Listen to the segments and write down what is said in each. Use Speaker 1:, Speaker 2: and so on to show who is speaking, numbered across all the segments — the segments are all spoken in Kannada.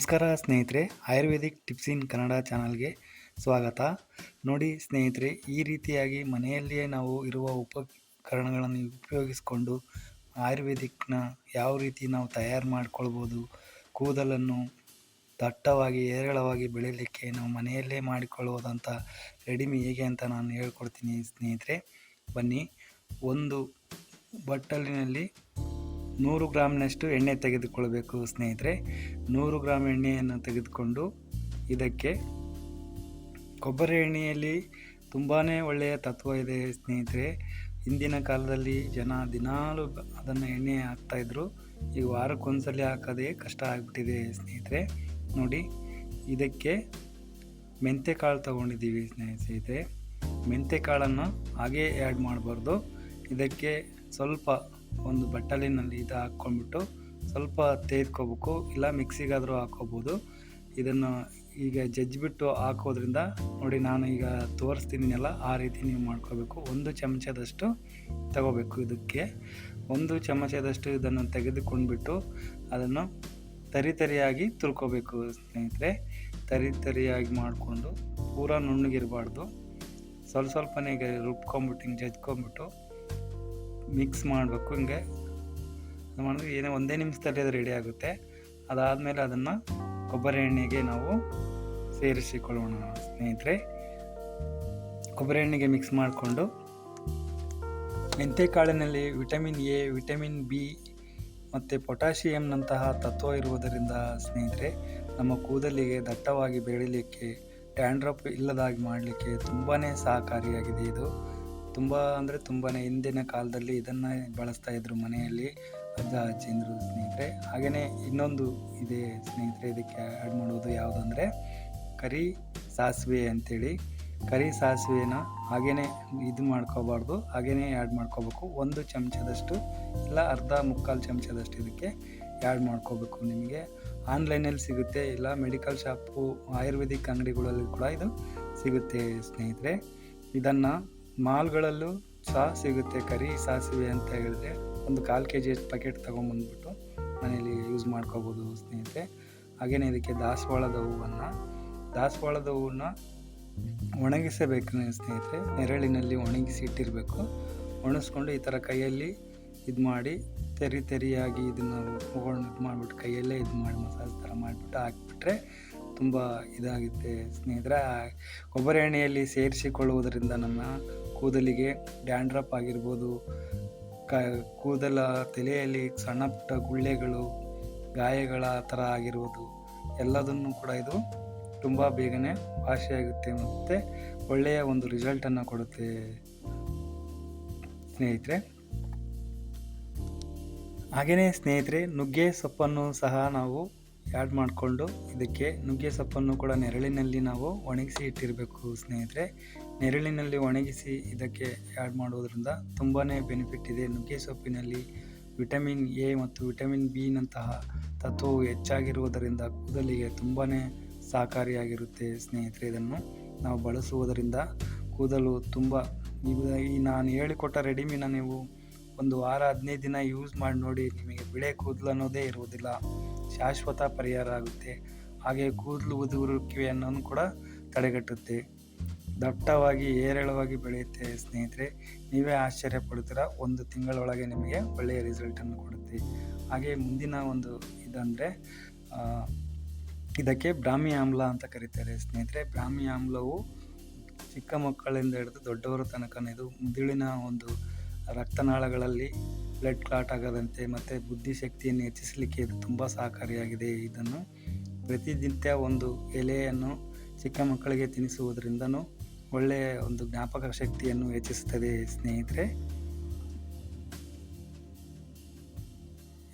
Speaker 1: ನಮಸ್ಕಾರ ಸ್ನೇಹಿತರೆ, ಆಯುರ್ವೇದಿಕ್ ಟಿಪ್ಸ್ ಇನ್ ಕನ್ನಡ ಚಾನಲ್ಗೆ ಸ್ವಾಗತ. ನೋಡಿ ಸ್ನೇಹಿತರೆ, ಈ ರೀತಿಯಾಗಿ ಮನೆಯಲ್ಲಿಯೇ ನಾವು ಇರುವ ಉಪಕರಣಗಳನ್ನು ಉಪಯೋಗಿಸಿಕೊಂಡು ಆಯುರ್ವೇದಿಕ್ನ ಯಾವ ರೀತಿ ನಾವು ತಯಾರು ಮಾಡಿಕೊಳ್ಬೋದು, ಕೂದಲನ್ನು ದಟ್ಟವಾಗಿ, ಹೇರಳವಾಗಿ ಬೆಳೀಲಿಕ್ಕೆ ನಾವು ಮನೆಯಲ್ಲೇ ಮಾಡಿಕೊಳ್ಳುವುದಂಥ ರೆಡಿಮಿ ಹೇಗೆ ಅಂತ ನಾನು ಹೇಳ್ಕೊಡ್ತೀನಿ ಸ್ನೇಹಿತರೆ. ಬನ್ನಿ, ಒಂದು ಬಟ್ಟಲಿನಲ್ಲಿ ನೂರು ಗ್ರಾಮ್ನಷ್ಟು ಎಣ್ಣೆ ತೆಗೆದುಕೊಳ್ಬೇಕು, ಸ್ನೇಹಿತರೆ. ನೂರು ಗ್ರಾಮ್ ಎಣ್ಣೆಯನ್ನು ತೆಗೆದುಕೊಂಡು ಇದಕ್ಕೆ ಕೊಬ್ಬರಿ ಎಣ್ಣೆಯಲ್ಲಿ ತುಂಬಾ ಒಳ್ಳೆಯ ತತ್ವ ಇದೆ, ಸ್ನೇಹಿತರೆ. ಹಿಂದಿನ ಕಾಲದಲ್ಲಿ ಜನ ದಿನಾಲು ಅದನ್ನು ಎಣ್ಣೆ ಹಾಕ್ತಾಯಿದ್ರು ಈಗ ವಾರಕ್ಕೊಂದ್ಸಲಿ ಹಾಕೋದೇ ಕಷ್ಟ ಆಗಿಬಿಟ್ಟಿದೆ, ಸ್ನೇಹಿತರೆ. ನೋಡಿ, ಇದಕ್ಕೆ ಮೆಂತೆ ಕಾಳು ತೊಗೊಂಡಿದ್ದೀವಿ, ಸ್ನೇಹಿತರೆ. ಮೆಂತೆ ಕಾಳನ್ನು ಹಾಗೇ ಆ್ಯಡ್ ಮಾಡಬಾರ್ದು. ಇದಕ್ಕೆ ಸ್ವಲ್ಪ ಒಂದು ಬಟ್ಟಲಿನಲ್ಲಿ ಇದು ಹಾಕ್ಕೊಂಡ್ಬಿಟ್ಟು ಸ್ವಲ್ಪ ತೇದ್ಕೋಬೇಕು ಇಲ್ಲ ಮಿಕ್ಸಿಗಾದರೂ ಹಾಕ್ಕೋಬೋದು. ಇದನ್ನು ಈಗ ಜಜ್ಜಿಬಿಟ್ಟು ಹಾಕೋದ್ರಿಂದ ನೋಡಿ ನಾನು ಈಗ ತೋರಿಸ್ತಿದ್ದೀನಲ್ಲ ಆ ರೀತಿ ನೀವು ಮಾಡ್ಕೋಬೇಕು. ಒಂದು ಚಮಚದಷ್ಟು ತಗೋಬೇಕು ಇದಕ್ಕೆ. ಒಂದು ಚಮಚದಷ್ಟು ಇದನ್ನು ತೆಗೆದುಕೊಂಡ್ಬಿಟ್ಟು ಅದನ್ನು ತರಿ ತರಿಯಾಗಿ ತುರ್ಕೋಬೇಕು ಸ್ನೇಹಿತರೆ. ತರಿ ತರಿಯಾಗಿ ಮಾಡಿಕೊಂಡು ಪೂರ ನುಣ್ಣಗಿರಬಾರ್ದು. ಸ್ವಲ್ಪ ಸ್ವಲ್ಪನೇ ಈಗ ರುಬ್ಕೊಂಬಿಟ್ಟು ಹಿಂಗೆ ಜಜ್ಕೊಂಬಿಟ್ಟು ಮಿಕ್ಸ್ ಮಾಡಬೇಕು, ಹಿಂಗೆ. ಮಾಡಿದ್ರೆ ಏನೇ ಒಂದೇ ನಿಮಿಷದಲ್ಲಿ ಅದು ರೆಡಿ ಆಗುತ್ತೆ. ಅದಾದಮೇಲೆ ಅದನ್ನು ಕೊಬ್ಬರಿ ಎಣ್ಣೆಗೆ ನಾವು ಸೇರಿಸಿಕೊಳ್ಳೋಣ, ಸ್ನೇಹಿತರೆ. ಕೊಬ್ಬರಿ ಎಣ್ಣೆಗೆ ಮಿಕ್ಸ್ ಮಾಡಿಕೊಂಡು ಮೆಂತೆಕಾಳಿನಲ್ಲಿ ವಿಟಮಿನ್ ಎ ವಿಟಮಿನ್ ಬಿ ಮತ್ತು ಪೊಟ್ಯಾಷಿಯಂನಂತಹ ತತ್ವ ಇರುವುದರಿಂದ, ಸ್ನೇಹಿತರೆ, ನಮ್ಮ ಕೂದಲಿಗೆ ದಟ್ಟವಾಗಿ ಬೆಳಿಲಿಕ್ಕೆ ಡ್ಯಾಂಡ್ರಪ್ ಇಲ್ಲದಾಗಿ ಮಾಡಲಿಕ್ಕೆ ತುಂಬಾ ಸಹಕಾರಿಯಾಗಿದೆ ಇದು. ತುಂಬ ಅಂದರೆ ತುಂಬಾ ಹಿಂದಿನ ಕಾಲದಲ್ಲಿ ಇದನ್ನು ಬಳಸ್ತಾ ಇದ್ರು ಮನೆಯಲ್ಲಿ ಅಜ್ಜ ಅಜ್ಜಿಂದರು ಸ್ನೇಹಿತರೆ. ಹಾಗೆಯೇ ಇನ್ನೊಂದು ಇದೆ ಸ್ನೇಹಿತರೆ, ಇದಕ್ಕೆ ಆ್ಯಡ್ ಮಾಡೋದು ಯಾವುದಂದರೆ ಕರಿ ಸಾಸಿವೆ ಅಂಥೇಳಿ ಕರಿ ಸಾಸಿವೆನ ಹಾಗೆಯೇ ಇದು ಮಾಡ್ಕೋಬಾರ್ದು ಹಾಗೆಯೇ ಆ್ಯಡ್ ಮಾಡ್ಕೋಬೇಕು. ಒಂದು ಚಮಚದಷ್ಟು ಇಲ್ಲ ಅರ್ಧ ಮುಕ್ಕಾಲು ಚಮಚದಷ್ಟು ಇದಕ್ಕೆ ಆ್ಯಡ್ ಮಾಡ್ಕೋಬೇಕು ನಿಮಗೆ. ಆನ್ಲೈನಲ್ಲಿ ಸಿಗುತ್ತೆ, ಇಲ್ಲ ಮೆಡಿಕಲ್ ಶಾಪು, ಆಯುರ್ವೇದಿಕ್ ಅಂಗಡಿಗಳಲ್ಲಿ ಕೂಡ ಇದು ಸಿಗುತ್ತೆ ಸ್ನೇಹಿತರೆ. ಇದನ್ನು ಮಾಲ್ಗಳಲ್ಲೂ ಸಹ ಸಿಗುತ್ತೆ ಕರಿ ಸಾಸಿವೆ ಅಂತ ಹೇಳಿದ್ರೆ ಒಂದು ಕಾಲು ಕೆ ಜಿ ಪ್ಯಾಕೆಟ್ ತೊಗೊಂಬಂದ್ಬಿಟ್ಟು ಮನೇಲಿ ಯೂಸ್ ಮಾಡ್ಕೋಬೋದು ಸ್ನೇಹಿತರೆ. ಹಾಗೆಯೇ ಇದಕ್ಕೆ ದಾಸವಾಳದ ಹೂವನ್ನು. ದಾಸವಾಳದ ಹೂವನ್ನ ಒಣಗಿಸಬೇಕು ಸ್ನೇಹಿತರೆ. ನೆರಳಿನಲ್ಲಿ ಒಣಗಿಸಿ ಇಟ್ಟಿರಬೇಕು. ಒಣಗಿಸ್ಕೊಂಡು ಈ ಥರ ಕೈಯಲ್ಲಿ ಇದು ಮಾಡಿ ತೆರಿ ತೆರಿಯಾಗಿ ಇದನ್ನು ಇದು ಮಾಡಿಬಿಟ್ಟು ಕೈಯಲ್ಲೇ ಇದು ಮಾಡಿ ಮಸಾಜ್ ಥರ ಮಾಡಿಬಿಟ್ಟು ಹಾಕಿಬಿಟ್ರೆ ತುಂಬ ಇದಾಗುತ್ತೆ ಸ್ನೇಹಿತರೆ. ಕೊಬ್ಬರಿ ಎಣ್ಣೆಯಲ್ಲಿ ಸೇರಿಸಿಕೊಳ್ಳುವುದರಿಂದ ನಮ್ಮ ಕೂದಲಿಗೆ ಡ್ಯಾಂಡ್ರಪ್ ಆಗಿರ್ಬೋದು, ಕ, ಕೂದಲ ತಲೆಯಲ್ಲಿ ಸಣ್ಣ ಪುಟ್ಟ ಗುಳ್ಳೆಗಳು, ಗಾಯಗಳ ಥರ ಆಗಿರ್ಬೋದು, ಎಲ್ಲದನ್ನು ಕೂಡ ಇದು ತುಂಬ ಬೇಗನೆ ವಾಸಿಯಾಗುತ್ತೆ ಮತ್ತು ಒಳ್ಳೆಯ ಒಂದು ರಿಸಲ್ಟನ್ನು ಕೊಡುತ್ತೆ ಸ್ನೇಹಿತರೆ. ಹಾಗೆಯೇ ಸ್ನೇಹಿತರೆ, ನುಗ್ಗೆ ಸೊಪ್ಪನ್ನು ಸಹ ನಾವು ಆ್ಯಡ್ ಮಾಡಿಕೊಂಡು ಇದಕ್ಕೆ ನುಗ್ಗೆ ಸೊಪ್ಪನ್ನು ಕೂಡ ನೆರಳಿನಲ್ಲಿ ನಾವು ಒಣಗಿಸಿ ಇಟ್ಟಿರಬೇಕು ಸ್ನೇಹಿತರೆ. ನೆರಳಿನಲ್ಲಿ ಒಣಗಿಸಿ ಇದಕ್ಕೆ ಆ್ಯಡ್ ಮಾಡೋದ್ರಿಂದ ತುಂಬಾ ಬೆನಿಫಿಟ್ ಇದೆ. ನುಗ್ಗೆ ಸೊಪ್ಪಿನಲ್ಲಿ ವಿಟಮಿನ್ ಎ ಮತ್ತು ವಿಟಮಿನ್ ಬಿನಂತಹ ತತ್ವವು ಹೆಚ್ಚಾಗಿರುವುದರಿಂದ ಕೂದಲಿಗೆ ತುಂಬಾ ಸಹಕಾರಿಯಾಗಿರುತ್ತೆ ಸ್ನೇಹಿತರೆ. ಇದನ್ನು ನಾವು ಬಳಸುವುದರಿಂದ ಕೂದಲು ತುಂಬ ಈ ನಾನು ಹೇಳಿಕೊಟ್ಟ ರೆಡಿಮಿನ ನೀವು ಒಂದು ವಾರ ಹದಿನೈದು ದಿನ ಯೂಸ್ ಮಾಡಿ ನೋಡಿ, ನಿಮಗೆ ಬಿಳೆ ಕೂದಲು ಅನ್ನೋದೇ ಇರುವುದಿಲ್ಲ. ಶಾಶ್ವತ ಪರಿಹಾರ ಆಗುತ್ತೆ. ಹಾಗೆ ಕೂದಲು ಉದುರುವಿಕೆಯನ್ನು ಕೂಡ ತಡೆಗಟ್ಟುತ್ತೆ. ದಟ್ಟವಾಗಿ ಏರಳವಾಗಿ ಬೆಳೆಯುತ್ತೆ ಸ್ನೇಹಿತರೆ. ನೀವೇ ಆಶ್ಚರ್ಯ ಪಡ್ತೀರ ಒಂದು ತಿಂಗಳೊಳಗೆ ನಿಮಗೆ ಒಳ್ಳೆಯ ರಿಸಲ್ಟನ್ನು ಕೊಡುತ್ತೆ. ಹಾಗೆ ಮುಂದಿನ ಒಂದು ಇದಂದರೆ ಇದಕ್ಕೆ ಬ್ರಾಹ್ಮಿ ಆಮ್ಲ ಅಂತ ಕರೀತಾರೆ ಸ್ನೇಹಿತರೆ. ಬ್ರಾಹ್ಮಿ ಆಮ್ಲವು ಚಿಕ್ಕ ಮಕ್ಕಳಿಂದ ಹಿಡಿದು ದೊಡ್ಡವರ ತನಕ ಇದು, ಮುದುಳಿನ ಒಂದು ರಕ್ತನಾಳಗಳಲ್ಲಿ ಬ್ಲಡ್ ಕ್ಲಾಟ್ ಆಗದಂತೆ ಮತ್ತು ಬುದ್ಧಿಶಕ್ತಿಯನ್ನು ಹೆಚ್ಚಿಸಲಿಕ್ಕೆ ಇದು ತುಂಬ ಸಹಕಾರಿಯಾಗಿದೆ. ಇದನ್ನು ಪ್ರತಿನಿತ್ಯ ಒಂದು ಎಲೆಯನ್ನು ಚಿಕ್ಕ ಮಕ್ಕಳಿಗೆ ತಿನ್ನಿಸುವುದರಿಂದ ಒಳ್ಳೆಯ ಒಂದು ಜ್ಞಾಪಕ ಶಕ್ತಿಯನ್ನು ಹೆಚ್ಚಿಸುತ್ತದೆ ಸ್ನೇಹಿತರೆ.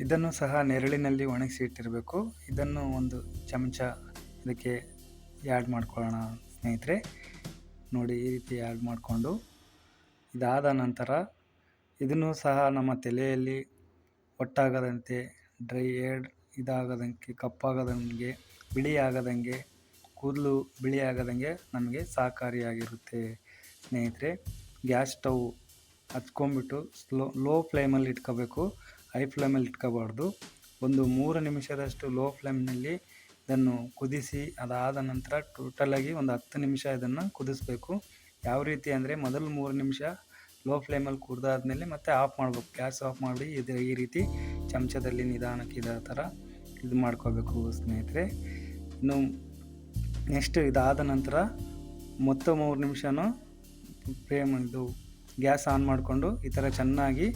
Speaker 1: ಇದನ್ನು ಸಹ ನೆರಳಿನಲ್ಲಿ ಒಣಗಿಸಿ ಇಟ್ಟಿರಬೇಕು. ಇದನ್ನು ಒಂದು ಚಮಚ ಇದಕ್ಕೆ ಆ್ಯಡ್ ಮಾಡ್ಕೊಳ್ಳೋಣ ಸ್ನೇಹಿತರೆ. ನೋಡಿ ಈ ರೀತಿ ಆ್ಯಡ್ ಮಾಡಿಕೊಂಡು ಇದಾದ ನಂತರ ಇದನ್ನು ಸಹ ನಮ್ಮ ತಲೆಯಲ್ಲಿ ಒಟ್ಟಾಗದಂತೆ ಡ್ರೈ ಏಡ್ ಇದಾಗದಂಗೆ, ಕಪ್ಪಾಗದಂಗೆ ಬಿಳಿ ಆಗದಂಗೆ ಕೂದಲು ಬಿಳಿ ಆಗದಂಗೆ ನಮಗೆ ಸಹಕಾರಿಯಾಗಿರುತ್ತೆ. ಸ್ನೇಹಿತರೆ, ಗ್ಯಾಸ್ ಸ್ಟವ್ ಹಚ್ಕೊಂಬಿಟ್ಟು ಸ್ಲೋ, ಲೋ ಫ್ಲೇಮಲ್ಲಿ ಇಟ್ಕೋಬೇಕು. ಹೈ ಫ್ಲೇಮಲ್ಲಿ ಇಟ್ಕೋಬಾರ್ದು. ಒಂದು ಮೂರು ನಿಮಿಷದಷ್ಟು ಲೋ ಫ್ಲೇಮ್ನಲ್ಲಿ ಇದನ್ನು ಕುದಿಸಿ, ಅದಾದ ನಂತರ ಟೋಟಲಾಗಿ ಒಂದು ಹತ್ತು ನಿಮಿಷ ಇದನ್ನು ಕುದಿಸ್ಬೇಕು. ಯಾವ ರೀತಿ ಅಂದರೆ, ಮೊದಲು ಮೂರು ನಿಮಿಷ ಲೋ ಫ್ಲೇಮಲ್ಲಿ ಕುಡ್ದಾದ್ಮೇಲೆ ಮತ್ತೆ ಆಫ್ ಮಾಡ್ಬೇಕು. ಗ್ಯಾಸ್ ಆಫ್ ಮಾಡಿ ಇದು ಈ ರೀತಿ ಚಮಚದಲ್ಲಿ ನಿಧಾನಕ್ಕೆ ಇದೇ ಥರ ಇದು ಮಾಡ್ಕೋಬೇಕು ಸ್ನೇಹಿತರೆ. ಇನ್ನು ನೆಕ್ಸ್ಟ್ ಇದಾದ ನಂತರ ಮೊತ್ತ ಮೂರು ನಿಮಿಷನೂ ಫ್ಲೇಮ್ ಇದು ಗ್ಯಾಸ್ ಆನ್ ಮಾಡಿಕೊಂಡು ಈ ಥರ ಚೆನ್ನಾಗಿ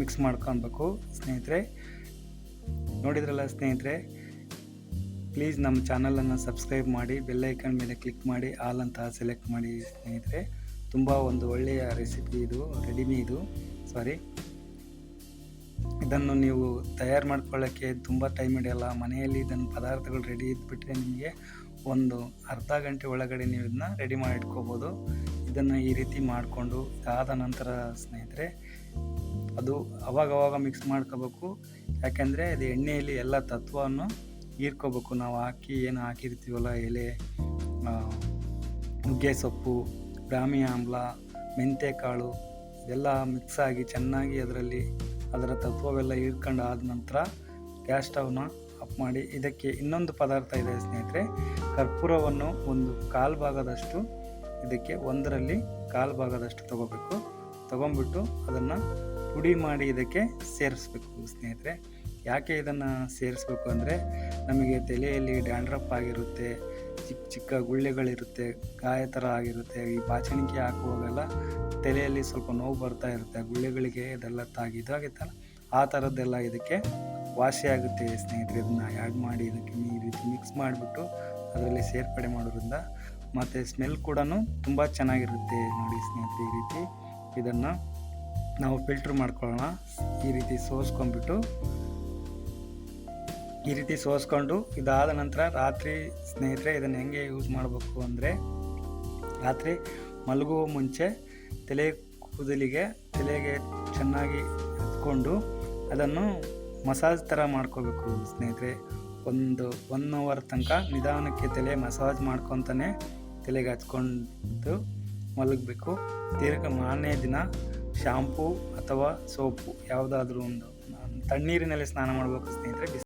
Speaker 1: ಮಿಕ್ಸ್ ಮಾಡ್ಕೊಬೇಕು ಸ್ನೇಹಿತರೆ. ನೋಡಿದ್ರಲ್ಲ ಸ್ನೇಹಿತರೆ ಪ್ಲೀಸ್ ನಮ್ಮ ಚಾನಲನ್ನು ಸಬ್ಸ್ಕ್ರೈಬ್ ಮಾಡಿ ಬೆಲ್ಲೈಕನ್ ಮೇಲೆ ಕ್ಲಿಕ್ ಮಾಡಿ ಆಲ್ ಅಂತ ಸೆಲೆಕ್ಟ್ ಮಾಡಿ ಸ್ನೇಹಿತರೆ. ತುಂಬ ಒಂದು ಒಳ್ಳೆಯ ರೆಸಿಪಿ ಇದು ರೆಡಿಮಿ ಇದು. ಸಾರಿ ಇದನ್ನು ನೀವು ತಯಾರು ಮಾಡ್ಕೊಳ್ಳೋಕ್ಕೆ ತುಂಬ ಟೈಮ್ ಹಿಡಿಯಲ್ಲ. ಮನೆಯಲ್ಲಿ ಇದನ್ನು ಪದಾರ್ಥಗಳು ರೆಡಿ ಇದ್ಬಿಟ್ರೆ ನಿಮಗೆ ಒಂದು ಅರ್ಧ ಗಂಟೆ ಒಳಗಡೆ ನೀವು ಇದನ್ನ ರೆಡಿ ಮಾಡಿ ಇಟ್ಕೋಬೋದು ಇದನ್ನು ಈ ರೀತಿ ಮಾಡಿಕೊಂಡು ಇದಾದ ನಂತರ ಸ್ನೇಹಿತರೆ, ಅದು ಅವಾಗವಾಗ ಮಿಕ್ಸ್ ಮಾಡ್ಕೋಬೇಕು. ಯಾಕೆಂದರೆ ಅದು ಎಣ್ಣೆಯಲ್ಲಿ ಎಲ್ಲ ತತ್ವವನ್ನು ಹೀರ್ಕೋಬೇಕು. ನಾವು ಹಾಕಿ, ಏನು ಹಾಕಿರ್ತೀವಲ್ಲ ಎಲೆ ನುಗ್ಗೆ ಸೊಪ್ಪು ಬ್ರಾಹ್ಮಿ ಆಮ್ಲ ಮೆಂತ್ಯಕಾಳು ಇದೆಲ್ಲ ಮಿಕ್ಸ್ ಆಗಿ ಚೆನ್ನಾಗಿ ಅದರಲ್ಲಿ ಅದರ ತತ್ವವೆಲ್ಲ ಹೀರ್ಕೊಂಡು ಆದ ನಂತರ ಗ್ಯಾಸ್ ಸ್ಟವ್ನ ಆಫ್ ಮಾಡಿ ಇದಕ್ಕೆ ಇನ್ನೊಂದು ಪದಾರ್ಥ ಇದೆ ಸ್ನೇಹಿತರೆ, ಕರ್ಪೂರವನ್ನು ಒಂದು ಕಾಲು ಭಾಗದಷ್ಟು ಇದಕ್ಕೆ ಒಂದರಲ್ಲಿ ಕಾಲು ಭಾಗದಷ್ಟು ತಗೋಬೇಕು. ತಗೊಂಡ್ಬಿಟ್ಟು ಅದನ್ನು ಪುಡಿ ಮಾಡಿ ಇದಕ್ಕೆ ಸೇರಿಸ್ಬೇಕು ಸ್ನೇಹಿತರೆ. ಯಾಕೆ ಇದನ್ನು ಸೇರಿಸ್ಬೇಕು ಅಂದರೆ ನಮಗೆ ತಲೆಯಲ್ಲಿ ಡ್ಯಾಂಡ್ರಪ್ ಆಗಿರುತ್ತೆ ಚಿಕ್ಕ ಚಿಕ್ಕ ಗುಳ್ಳೆಗಳಿರುತ್ತೆ, ಗಾಯ ಥರ ಆಗಿರುತ್ತೆ, ಈ ಬಾಚಣಿಕೆ ಹಾಕುವಾಗೆಲ್ಲ ತಲೆಯಲ್ಲಿ ಸ್ವಲ್ಪ ನೋವು ಬರ್ತಾ ಇರುತ್ತೆ, ಗುಳ್ಳೆಗಳಿಗೆ ಇದೆಲ್ಲ ತಾಗಿ ಆಗುತ್ತಲ್ಲ ಆ ಥರದ್ದೆಲ್ಲ ಇದಕ್ಕೆ ವಾಸಿ ಆಗುತ್ತೆ ಸ್ನೇಹಿತರೆ. ಇದನ್ನು ಆ್ಯಡ್ ಮಾಡಿ, ಇದಕ್ಕೆ ಈ ರೀತಿ ಮಿಕ್ಸ್ ಮಾಡಿಬಿಟ್ಟು ಅದರಲ್ಲಿ ಸೇರ್ಪಡೆ ಮಾಡೋದ್ರಿಂದ ಮತ್ತು ಸ್ಮೆಲ್ ಕೂಡ ತುಂಬ ಚೆನ್ನಾಗಿರುತ್ತೆ ನೋಡಿ ಸ್ನೇಹಿತರೆ, ಈ ರೀತಿ ಇದನ್ನು ನಾವು ಫಿಲ್ಟ್ರ್ ಮಾಡ್ಕೊಳ್ಳೋಣ. ಈ ರೀತಿ ಸೋಸ್ಕೊಂಡ್ಬಿಟ್ಟು ಈ ರೀತಿ ಸೋಸ್ಕೊಂಡು ಇದಾದ ನಂತರ ರಾತ್ರಿ ಸ್ನೇಹಿತರೆ ಇದನ್ನು ಹೆಂಗೆ ಯೂಸ್ ಮಾಡಬೇಕು ಅಂದರೆ ರಾತ್ರಿ ಮಲಗುವ ಮುಂಚೆ ತಲೆ ಕೂದಲಿಗೆ ತಲೆಗೆ ಚೆನ್ನಾಗಿ ಹತ್ಕೊಂಡು ಅದನ್ನು ಮಸಾಜ್ ಥರ ಮಾಡ್ಕೋಬೇಕು ಸ್ನೇಹಿತರೆ. ಒಂದು ಒನ್ ಅವರ್ ತನಕ ನಿಧಾನಕ್ಕೆ ತಲೆ ಮಸಾಜ್ ಮಾಡ್ಕೊತಾನೆ ತಲೆಗೆ ಹಚ್ಕೊಂಡು ಮಲಗಬೇಕು. ತಿರ್ಗ ಮಾರನೇ ದಿನ ಶಾಂಪೂ ಅಥವಾ ಸೋಪು ಯಾವುದಾದ್ರೂ ಒಂದು ತಣ್ಣೀರಿನಲ್ಲಿ ಸ್ನಾನ ಮಾಡಬೇಕು ಸ್ನೇಹಿತರೆ.